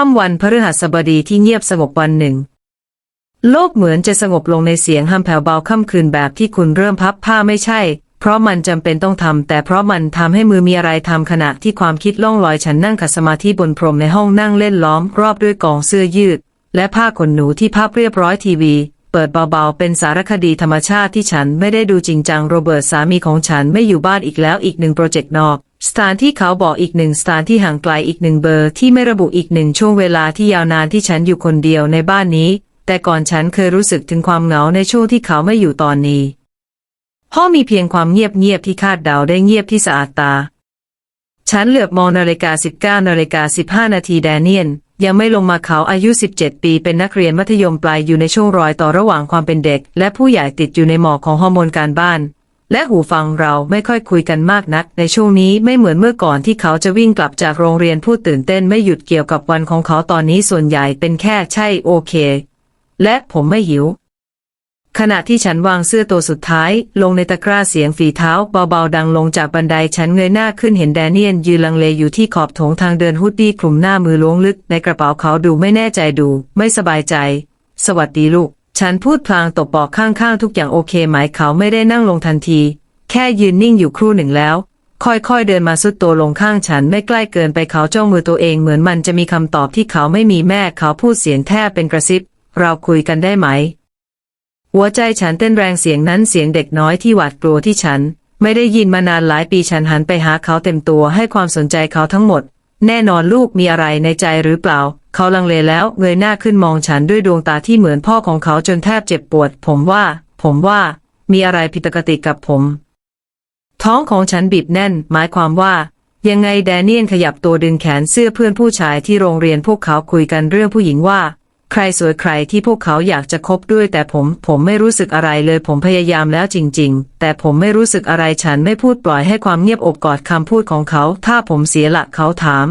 ค่ำวันพฤหัสบดีที่เงียบสงบวันหนึ่ง โลกเหมือนจะสงบลงในเสียงห้ำแผ่วเบาค่ำคืนแบบที่คุณเริ่มพับผ้าไม่ใช่ เพราะมันจำเป็นต้องทำแต่เพราะมันทำให้มือมีอะไรทำขณะที่ความคิดล่องลอยฉันนั่งขัดสมาธิบนพรมในห้องนั่งเล่นล้อม รอบด้วยกองเสื้อยืด และผ้าขนหนูที่พับเรียบร้อยทีวีเปิดเบาๆ เป็นสารคดีธรรมชาติที่ฉันไม่ได้ดูจริงจัง โรเบิร์ตสามีของฉันไม่อยู่บ้านอีกแล้วอีกหนึ่งโปรเจกต์นอก สถานที่เขาบอกอีกหนึ่งสถานที่ห่างไกลอีกหนึ่งเบอร์ที่ไม่ระบุอีกหนึ่งช่วงเวลาที่ยาวนานที่ฉันอยู่คนเดียวในบ้านนี้ แต่ก่อนฉันเคยรู้สึกถึงความเหงาในช่วงที่เขาไม่อยู่ตอนนี้ห้องมีเพียงความเงียบเงียบที่คาดเดาได้เงียบที่สะอาดตา ฉันเหลือบมองนาฬิกา 19นาฬิกา15 นาทีแดเนียน ยังไม่ลงมาเขาอายุ 17 ปีเป็นนักเรียนมัธยมปลายอยู่ในช่วงรอยต่อระหว่างความเป็นเด็ก และผู้ใหญ่ติดอยู่ในหมอกของฮอร์โมนการบ้าน และหูฟังเราไม่ค่อยคุยกันมากนัก ในช่วงนี้ไม่เหมือนเมื่อก่อนที่เขาจะวิ่งกลับจากโรงเรียนพูดตื่นเต้นไม่หยุดเกี่ยวกับวันของเขาตอนนี้ส่วนใหญ่เป็นแค่ใช่โอเค และผมไม่หิว ขณะที่ฉันวางเสื้อตัวสุดท้าย ลงในตะกร้าเสียงฝีเท้าเบาๆดังลงจากบันไดฉันเงยหน้าขึ้นเห็นแดเนียนยืนลังเลอยู่ที่ขอบโถงทางเดินฮุดดี้คลุมหน้ามือล้วงลึก ในกระเป๋าเขาดูไม่แน่ใจดู ไม่สบายใจ สวัสดีลูก ฉันพูดพลางตบบอกข้างๆ ทุกอย่างโอเคไหมเขาไม่ได้นั่งลงทันที แค่ยืนนิ่งอยู่ครู่หนึ่งแล้ว ค่อยๆเดินมาสุดตัวลงข้างฉันไม่ใกล้เกินไปเขาจ้องมือตัวเองเหมือนมันจะมีคำตอบที่เขาไม่มีแม่เขาพูดเสียงแทบเป็นกระซิบ เราคุยกันได้ไหม หัวใจฉันเต้นแรงเสียงนั้นเสียงเด็กน้อยที่หวาดกลัวที่ฉัน ไม่ได้ยินมานานหลายปีฉันหันไปหาเขาเต็มตัวให้ความสนใจเขาทั้งหมด แน่นอนลูกมีอะไรในใจหรือเปล่า เขาลังเลแล้วเงยหน้าขึ้นมองฉันด้วยดวงตาที่เหมือนพ่อของเขาจนแทบเจ็บปวด ผมว่า ผมว่า มีอะไรผิดปกติกับผม ท้องของฉันบีบแน่น หมายความว่า ยังไงแดเนียนขยับตัวดึงแขนเสื้อเพื่อนผู้ชายที่โรงเรียนพวกเขาคุยกันเรื่องผู้หญิงว่า ใครสวยใครที่พวกเขาอยากจะคบด้วยแต่ผมผมไม่รู้สึกอะไรเลยผมพยายามแล้วจริง ๆ แต่ผมไม่รู้สึกอะไรฉันไม่พูดปล่อยให้ความเงียบอบกอดคำพูดของเขา ถ้าผมเสียละเขาถาม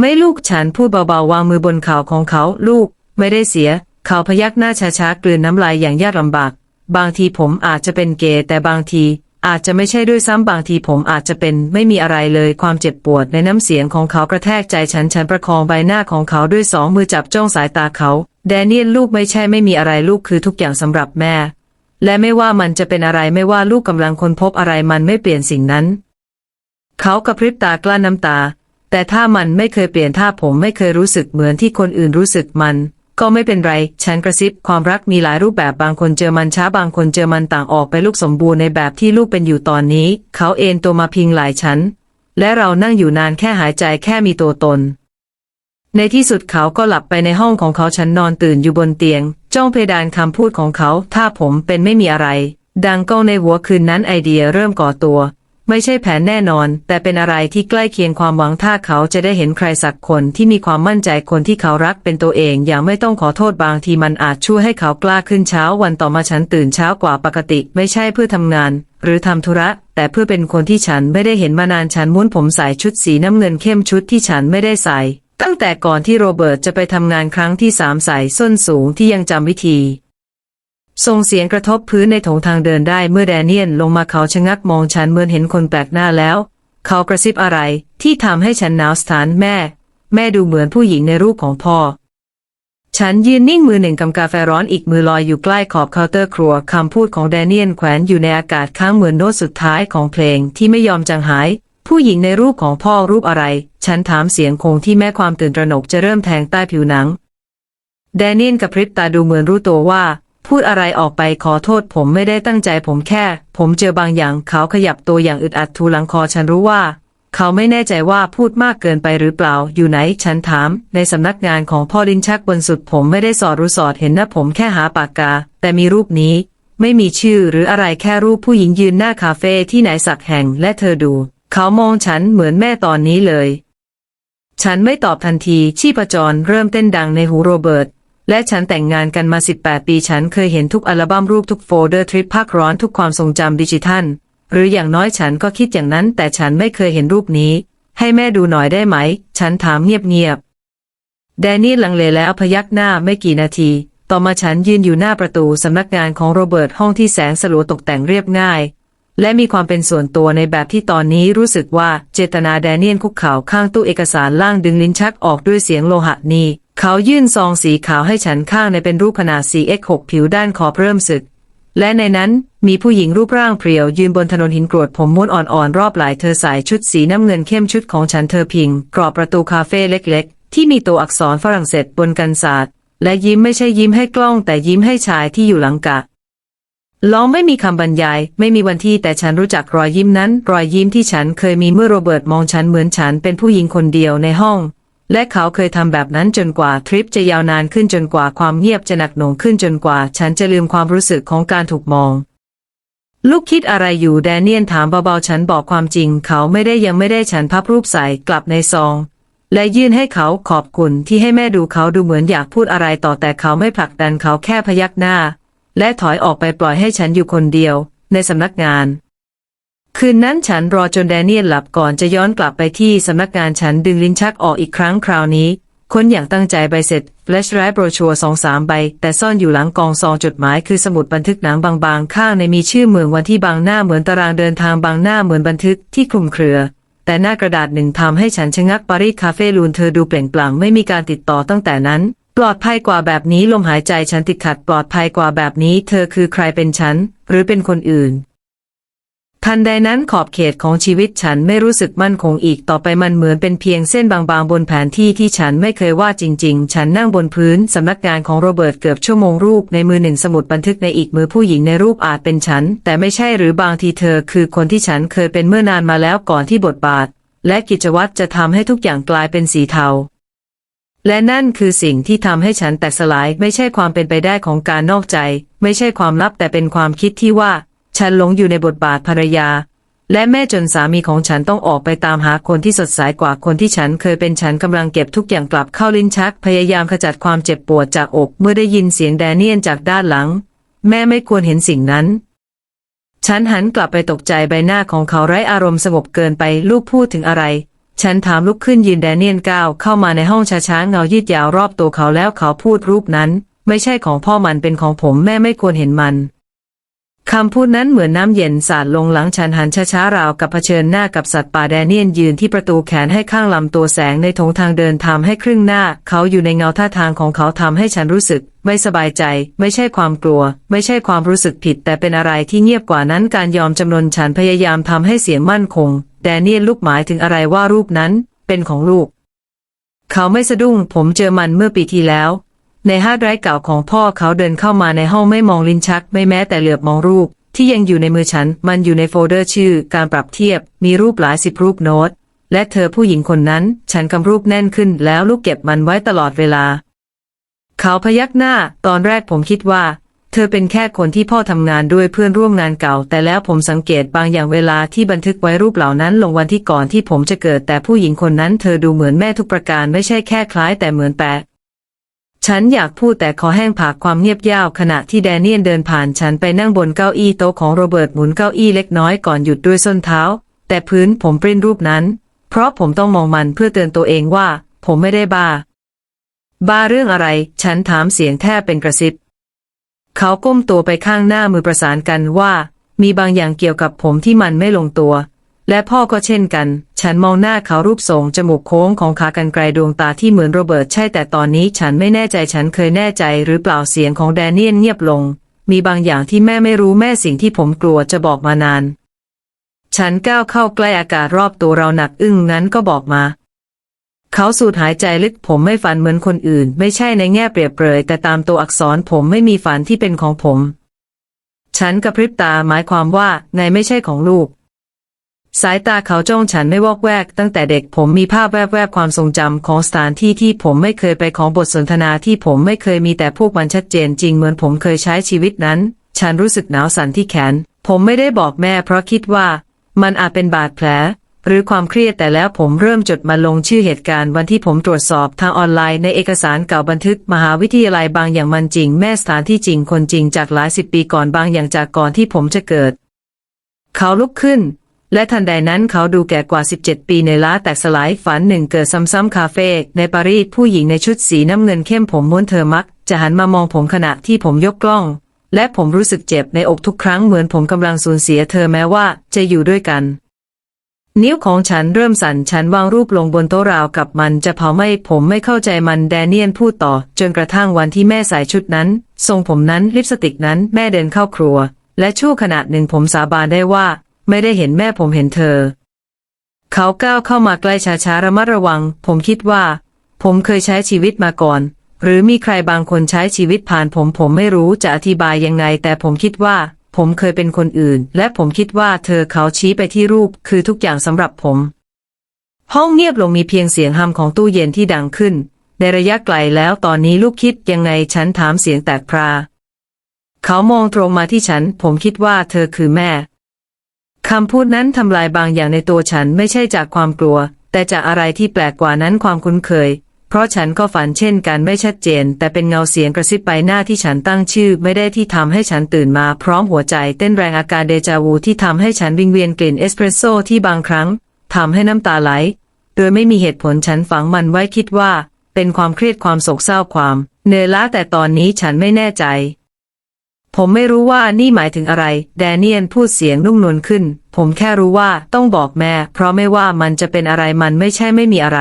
ไม่ลูกฉันพูดเบาๆวางมือบนข่าของเขาลูก ไม่ได้เสีย เขาพยักหน้าช้าๆกลืนน้ำลายอย่างยากลำบาก บางทีผมอาจจะเป็นเกย์แต่บางที อาจจะไม่ใช่ด้วยซ้ำบางทีผมอาจจะเป็นไม่มีอะไรเลยความเจ็บปวดในน้ำเสียงของเขากระแทกใจฉันฉันประคองใบหน้าของเขาด้วยสองมือจับจ้องสายตาเขาแดเนียลลูกไม่ใช่ไม่มีอะไรลูกคือทุกอย่างสำหรับแม่ และไม่ว่ามันจะเป็นอะไรไม่ว่าลูกกำลังค้นพบอะไรมันไม่เปลี่ยนสิ่งนั้น เขากระพริบตากลั้นน้ำตา แต่ถ้ามันไม่เคยเปลี่ยนถ้าผมไม่เคยรู้สึกเหมือนที่คนอื่นรู้สึกมัน ก็ไม่เป็นไร ฉันกระซิบความรักมีหลายรูปแบบบางคนเจอมันช้าบางคนเจอมันต่างออกไปลูกสมบูรณ์ในแบบที่ลูกเป็นอยู่ตอนนี้ เขาเอนตัวมาพิงไหล่ฉัน และเรานั่งอยู่นานแค่หายใจแค่มีตัวตน ในที่สุดเขาก็หลับไปในห้องของเขาฉันนอนตื่นอยู่บนเตียง จ้องเพดานคำพูดของเขา ถ้าผมเป็นไม่มีอะไร ดังก้องในหัวคืนนั้นไอเดียเริ่มก่อตัว ไม่ใช่แผนแน่นอน แต่เป็นอะไรที่ใกล้เคียงความหวังถ้าเขาจะได้เห็นใครสักคนที่มีความมั่นใจคนที่เขารักเป็นตัวเองอย่างไม่ต้องขอโทษบางทีมันอาจช่วยให้เขากล้าขึ้นเช้าวันต่อมาฉันตื่นเช้ากว่าปกติ ไม่ใช่เพื่อทำงาน หรือทำธุระ แต่เพื่อเป็นคนที่ฉันไม่ได้เห็นมานานฉันม้วนผมใส่ชุดสีน้ำเงินเข้มชุดที่ฉันไม่ได้ใส่ตั้งแต่ก่อนที่โรเบิร์ตจะไปทำงานครั้งที่สามใส่ส้นสูงที่ยังจำวิธี ส่งเสียงกระทบพื้นในโถงทางเดินได้เมื่อแดเนียนลงมาเขาชะงักมองฉันเหมือนเห็นคนแปลกหน้าแล้ว เขากระซิบอะไรที่ทำให้ฉันหนาวสถานแม่ แม่ดูเหมือนผู้หญิงในรูปของพ่อ ฉันยืนนิ่งมือหนึ่งกำกาแฟร้อนอีกมือลอยอยู่ใกล้ขอบเคาน์เตอร์ครัวคำพูดของแดเนียนแขวนอยู่ในอากาศค้างเหมือนโน้ตสุดท้ายของเพลงที่ไม่ยอมจางหาย ผู้หญิงในรูปของพ่อรูปอะไร ฉันถามเสียงคงที่แม้ความตื่นตระหนกจะเริ่มแทงใต้ผิวหนังแดเนียนกับพริบตาดูเหมือนรู้ตัวว่า พูดอะไรออกไปขอโทษผมไม่ได้ตั้งใจผมแค่ ผมเจอบางอย่างเขาขยับตัวอย่างอึดอัดทูหลังคอฉันรู้ว่า เขาไม่แน่ใจว่าพูดมากเกินไปหรือเปล่า อยู่ไหน ฉันถาม ในสำนักงานของพ่อลินชักบนสุดผมไม่ได้สอดรู้สอดเห็นนะผมแค่หาปากกา แต่มีรูปนี้ ไม่มีชื่อหรืออะไรแค่รูปผู้หญิงยืนหน้าคาเฟ่ที่ไหนสักแห่งและเธอดู เขามองฉันเหมือนแม่ตอนนี้เลย ฉันไม่ตอบทันทีชีพจรเริ่มเต้นดังในหูโรเบิร์ต และฉันแต่งงานกันมา 18 ปีฉันเคยเห็นทุกอัลบั้มรูปทุกโฟลเดอร์ทริปพักร้อนทุกความทรงจำดิจิทัล หรืออย่างน้อยฉันก็คิดอย่างนั้น แต่ฉันไม่เคยเห็นรูปนี้ ให้แม่ดูหน่อยได้ไหม ฉันถามเงียบๆแดนนี่ลังเลแล้วพยักหน้าไม่กี่นาที ต่อมาฉันยืนอยู่หน้าประตูสำนักงานของโรเบิร์ตห้องที่แสงสลัวตกแต่งเรียบง่าย และมีความเป็นส่วนตัวในแบบที่ตอนนี้รู้สึกว่าเจตนาแดเนียนคุกเข่าข้างตู้เอกสารล่างดึงลิ้นชักออกด้วยเสียงโลหะนี เขายื่นซองสีขาวให้ฉันข้างในเป็นรูปขนาด 4x6 ผิวด้านขอบเริ่มสึก และในนั้นมีผู้หญิงรูปร่างเพรียว ยืนบนถนนหินกรวดผมม้วนอ่อนๆ รอบไหล่เธอใส่ชุดสีน้ำเงินเข้มชุดของฉันเธอพิง กรอบประตูคาเฟ่เล็กๆ ที่มีตัวอักษรฝรั่งเศสบนกันศาสตร์ และยิ้มไม่ใช่ยิ้มให้กล้อง แต่ยิ้มให้ชายที่อยู่หลังกะล้องไม่มีคำบรรยาย ไม่มีวันที่แต่ฉันรู้จักรอยยิ้มนั้น รอยยิ้มที่ฉันเคยมีเมื่อโรเบิร์ตมองฉันเหมือนฉันเป็นผู้หญิงคนเดียวในห้อง และเขาเคยทำแบบนั้นจนกว่าทริปจะยาวนานขึ้นจนกว่าความเงียบจะหนักหน่วงขึ้นจนกว่าฉันจะลืมความรู้สึกของการถูกมอง ลูกคิดอะไรอยู่แดเนียนถามเบาๆฉันบอกความจริง เขาไม่ได้ยังไม่ได้ฉันพับรูปใส่กลับในซอง และยื่นให้เขาขอบคุณที่ให้แม่ดูเขาดูเหมือนอยากพูดอะไรต่อแต่เขาไม่ผลักดันเขาแค่พยักหน้า และถอยออกไปปล่อยให้ฉันอยู่คนเดียว ในสำนักงาน คืนนั้นฉันรอจนแดเนียลหลับก่อนจะย้อนกลับไปที่สำนักงานฉันดึงลิ้นชักออกอีกครั้งคราวนี้ ค้นอย่างตั้งใจใบเสร็จแฟลชไรฟ์โบรชัวสองสามใบ แต่ซ่อนอยู่หลังกองซองจดหมายคือสมุดบันทึกหนังบางๆ ข้างในมีชื่อเมืองวันที่บางหน้าเหมือนตารางเดินทางบางหน้าเหมือนบันทึกที่คลุมเครือ แต่หน้ากระดาษหนึ่งทำให้ฉันชะงักปารีสคาเฟ่ลูนเธอดูเปล่งปลั่งไม่มีการติดต่อตั้งแต่นั้น ปลอดภัยกว่าแบบนี้ลมหายใจฉันติดขัดปลอดภัยกว่าแบบนี้ เธอคือใครเป็นฉันหรือเป็นคนอื่น ทันใดนั้นขอบเขตของชีวิตฉันไม่รู้สึกมั่นคงอีกต่อไปมันเหมือนเป็นเพียงเส้นบางๆ บนแผนที่ที่ฉันไม่เคยว่าจริง ๆ ฉันนั่งบนพื้นสำนักงานของโรเบิร์ตเกือบชั่วโมงรูปในมือหนึ่งสมุดบันทึกในอีกมือผู้หญิงในรูปอาจเป็นฉัน แต่ไม่ใช่หรือบางทีเธอคือคนที่ฉันเคยเป็นเมื่อนานมาแล้วก่อนที่บทบาท และกิจวัตรจะทำให้ทุกอย่างกลายเป็นสีเทาและนั่นคือสิ่งที่ทำให้ฉันแตกสลายไม่ใช่ความเป็นไปได้ของการนอกใจ ไม่ใช่ความลับแต่เป็นความคิดที่ว่า ฉันหลงอยู่ในบทบาทภรรยา และแม่จนสามีของฉันต้องออกไปตามหาคนที่สดใสกว่าคนที่ฉันเคยเป็นฉันกำลังเก็บทุกอย่างกลับเข้าลิ้นชัก พยายามขจัดความเจ็บปวดจากอกเมื่อได้ยินเสียงแดเนียนจากด้านหลัง แม่ไม่ควรเห็นสิ่งนั้นฉันหันกลับไปตกใจใบหน้าของเขาไร้อารมณ์สงบเกินไปลูกพูดถึงอะไร ฉันถามลุกขึ้นยืนแดเนียนก้าวเข้ามาในห้องช้าๆเงายืดยาวรอบตัวเขาแล้วเขาพูดรูปนั้น ไม่ใช่ของพ่อมันเป็นของผมแม่ไม่ควรเห็นมัน คำพูดนั้นเหมือนน้ำเย็นสาดลงหลังฉันหันช้าๆราวกับเผชิญหน้ากับสัตว์ป่าแดเนียนยืนที่ประตูแขนให้ข้างลำตัวแสงในทงทางเดินทำให้ครึ่งหน้า เขาอยู่ในเงาท่าทางของเขาทำให้ฉันรู้สึก ไม่สบายใจ ไม่ใช่ความกลัว ไม่ใช่ความรู้สึกผิด แต่เป็นอะไรที่เงียบกว่านั้นการยอมจำนนฉันพยายามทำให้เสียงมั่นคง แดเนียนลูกหมายถึงอะไรว่ารูปนั้น เป็นของลูก เขาไม่สะดุ้ง ผมเจอมันเมื่อปีที่แล้ว ในฮาร์ดไดรฟ์เก่าของพ่อเขาเดินเข้ามาในห้องไม่มองลิ้นชัก ไม่แม้แต่เหลือบมองรูป ที่ยังอยู่ในมือฉัน มันอยู่ในโฟลเดอร์ชื่อ การปรับเทียบ มีรูปหลายสิบรูปโน้ต และเธอผู้หญิงคนนั้น ฉันกำรูปแน่นขึ้น แล้วลูกเก็บมันไว้ตลอดเวลา เขาพยักหน้า ตอนแรกผมคิดว่า เธอเป็นแค่คนที่พ่อทำงานด้วยเพื่อนร่วมงานเก่า แต่แล้วผมสังเกตบางอย่างเวลาที่บันทึกไว้รูปเหล่านั้น ลงวันที่ก่อนที่ผมจะเกิด แต่ผู้หญิงคนนั้น เธอดูเหมือนแม่ทุกประการไม่ใช่แค่คล้ายแต่เหมือนแปะ ฉันอยากพูดแต่ขอแห้งผากความเงียบย่าวขณะที่แดเนียนเดินผ่านฉันไปนั่งบนเก้าอี้โต๊ะของโรเบิร์ตหมุนเก้าอี้เล็กน้อยก่อนหยุดด้วยส้นเท้า แต่พื้นผมปริ้นรูปนั้น เพราะผมต้องมองมันเพื่อเตือนตัวเองว่า ผมไม่ได้บ้า บ้าเรื่องอะไร ฉันถามเสียงแทบเป็นกระซิบ เขาก้มตัวไปข้างหน้ามือประสานกันว่า มีบางอย่างเกี่ยวกับผมที่มันไม่ลงตัว และพ่อก็เช่นกัน ฉันมองหน้าเขารูปทรงจมูกโค้งของขากรรไกรดวงตาที่เหมือนโรเบิร์ตใช่แต่ตอนนี้ฉันไม่แน่ใจฉันเคยแน่ใจหรือเปล่าเสียงของแดเนียนเงียบลง มีบางอย่างที่แม่ไม่รู้แม่สิ่งที่ผมกลัวจะบอกมานาน ฉันก้าวเข้าใกล้อากาศรอบตัวเราหนักอึ้งนั้นก็บอกมา เขาสูดหายใจลึกผมไม่ฝันเหมือนคนอื่น ไม่ใช่ในแง่เปรียบเปรยแต่ตามตัวอักษรผมไม่มีฝันที่เป็นของผม ฉันกระพริบตาหมายความว่าไงไม่ใช่ของลูก สายตาเขาจ้องฉันไม่วอกแวก ตั้งแต่เด็กผมมีภาพแวบๆความทรงจำของสถานที่ที่ผมไม่เคยไปของบทสนทนาที่ผมไม่เคยมีแต่พวกมันชัดเจนจริงเหมือนผมเคยใช้ชีวิตนั้น ฉันรู้สึกหนาวสั่นที่แขน ผมไม่ได้บอกแม่เพราะคิดว่า มันอาจเป็นบาดแผล หรือความเครียดแต่แล้วผมเริ่มจดมาลงชื่อเหตุการณ์วันที่ผมตรวจสอบทางออนไลน์ในเอกสารเก่าบันทึกมหาวิทยาลัยบางอย่างมันจริง แม่สถานที่จริงคนจริงจากหลายสิบปีก่อนบางอย่างจากก่อนที่ผมจะเกิด เขาลุกขึ้น และทันใดนั้นเขาดูแก่กว่า 17 ปีในล้าแตกสลายฝันหนึ่งเกิดซ้ำๆคาเฟ่ในปารีสผู้หญิงในชุดสีน้ำเงินเข้มผมม้วนเธอมัก จะหันมามองผมขณะที่ผมยกกล้อง และผมรู้สึกเจ็บในอกทุกครั้งเหมือนผมกำลังสูญเสียเธอแม้ว่าจะอยู่ด้วยกัน นิ้วของฉันเริ่มสั่นฉันวางรูปลงบนโต๊ะราวกับมันจะเผาไหม้ผมไม่เข้าใจมันแดเนียนพูดต่อ จนกระทั่งวันที่แม่ใส่ชุดนั้น ทรงผมนั้นลิปสติกนั้นแม่เดินเข้าครัว และชั่วขณะหนึ่งผมสาบานได้ว่า ไม่ได้เห็นแม่ผมเห็นเธอ เขาก้าวเข้ามาใกล้ช้าๆระมัดระวัง ผมคิดว่า ผมเคยใช้ชีวิตมาก่อน หรือมีใครบางคนใช้ชีวิตผ่านผมผมไม่รู้จะอธิบายยังไง แต่ผมคิดว่า ผมเคยเป็นคนอื่น และผมคิดว่าเธอเขาชี้ไปที่รูป คือทุกอย่างสำหรับผม ห้องเงียบลงมีเพียงเสียงฮัมของตู้เย็นที่ดังขึ้น ในระยะไกลแล้วตอนนี้ลูกคิดยังไงฉันถามเสียงแตกพราเขามองตรงมาที่ฉัน ผมคิดว่าเธอคือแม่ คำพูดนั้นทำลายบางอย่างในตัวฉันไม่ใช่จากความกลัว แต่จากอะไรที่แปลกกว่านั้นความคุ้นเคย เพราะฉันก็ฝันเช่นกันไม่ชัดเจน แต่เป็นเงาเสียงกระซิบไปหน้าที่ฉันตั้งชื่อ ไม่ได้ที่ทำให้ฉันตื่นมาพร้อมหัวใจ เต้นแรงอาการเดจาวูที่ทำให้ฉันวิงเวียนกลิ่นเอสเปรสโซ่ที่บางครั้งทำให้น้ำตาไหล โดยไม่มีเหตุผลฉันฝังมันไว้คิดว่า เป็นความเครียดความโศกเศร้าความเหนื่อยล้าแต่ตอนนี้ฉันไม่แน่ใจ ผมไม่รู้ว่านี่หมายถึงอะไร แดเนียนพูดเสียงนุ่มนวลขึ้น ผมแค่รู้ว่าต้องบอกแม่ เพราะไม่ว่ามันจะเป็นอะไรมันไม่ใช่ไม่มีอะไร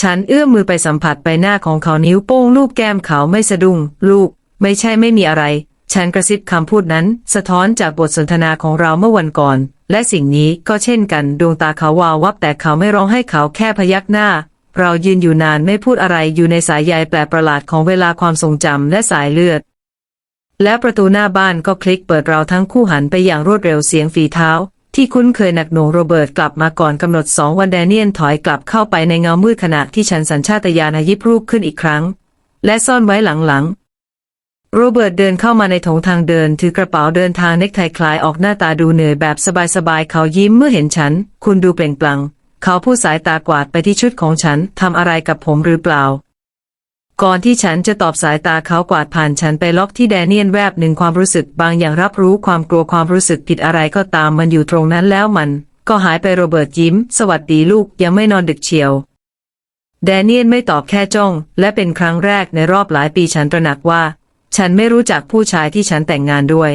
ฉันเอื้อมมือไปสัมผัสใบหน้าของเขานิ้วโป้งลูบแก้มเขาไม่สะดุ้งลูก ไม่ใช่ไม่มีอะไร ฉันกระซิบคำพูดนั้น สะท้อนจากบทสนทนาของเราเมื่อวันก่อน และสิ่งนี้ก็เช่นกันดวงตาเขาวาววับแต่เขาไม่ร้องให้เขาแค่พยักหน้าเรายืนอยู่นานไม่พูดอะไรอยู่ในสายใยแปลกประหลาดของเวลาความทรงจำและสายเลือด และประตูหน้าบ้านก็คลิกเปิดเราทั้งคู่หันไปอย่างรวดเร็วเสียงฝีเท้า ที่คุ้นเคยหนักหน่วงโรเบิร์ตกลับมาก่อนกำหนดสองวันแดเนียนถอยกลับเข้าไปในเงามืดขณะที่ฉันสัญชาตญาณยิบรูปขึ้นอีกครั้ง และซ่อนไว้หลังๆ โรเบิร์ตเดินเข้ามาในถงทางเดิน ถือกระเป๋าเดินทางเน็กไทคลายออกหน้าตาดูเหนื่อยแบบสบายๆเขายิ้มเมื่อเห็นฉัน คุณดูเปล่งปลั่งเขาพูดสายตากวาดไปที่ชุดของฉันทำอะไรกับผมหรือเปล่า ก่อนที่ฉันจะตอบสายตาเขากวาดผ่านฉันไปล็อกที่แดเนียนแวบหนึ่งความรู้สึกบางอย่างรับรู้ความกลัวความรู้สึกผิดอะไรก็ตามมันอยู่ตรงนั้นแล้วมัน ก็หายไปโรเบิร์ตยิ้ม สวัสดีลูกยังไม่นอนดึกเชียว แดเนียนไม่ตอบแค่จ้อง และเป็นครั้งแรกในรอบหลายปีฉันตระหนักว่า ฉันไม่รู้จักผู้ชายที่ฉันแต่งงานด้วย